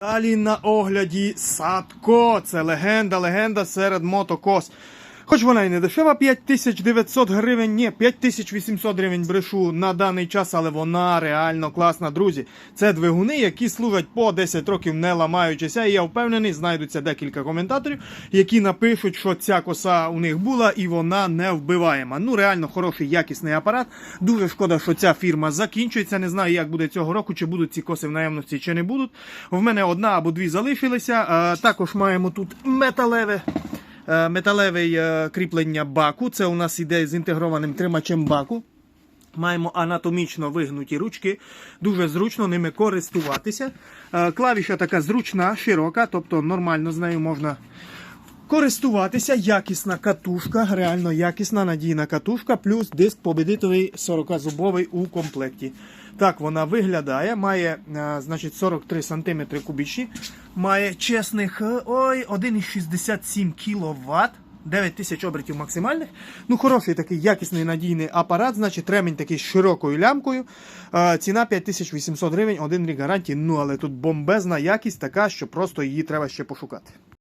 Далі на огляді Садко. Це легенда, легенда серед мотокос. Хоч вона і не дешева, 5900 гривень, ні, 5800 гривень брешу на даний час, але вона реально класна, друзі. Це двигуни, які служать по 10 років не ламаючися. І я впевнений, знайдуться декілька коментаторів, які напишуть, що ця коса у них була і вона не вбиваєма. Ну, реально хороший, якісний апарат. Дуже шкода, що ця фірма закінчується. Не знаю, як буде цього року, чи будуть ці коси в наявності, чи не будуть. В мене одна або дві залишилися. Також маємо тут металеве. Е, Металеве кріплення баку. Це у нас іде з інтегрованим тримачем баку. Маємо анатомічно вигнуті ручки, дуже зручно ними користуватися. Е, Клавіша така зручна, широка, тобто нормально з нею можна користуватися. Якісна катушка, реально якісна надійна катушка, плюс диск победителий 40-зубовий у комплекті. Так вона виглядає, має е, значить, 43 см кубічні, має чесних е, ой, 1,67 кВт. 9 тисяч обертів максимальних. Ну, хороший такий якісний надійний апарат, значить ремень такий з широкою лямкою. Е, ціна 5800 гривень, один рік гарантії. Ну, але тут бомбезна якість така, що просто її треба ще пошукати.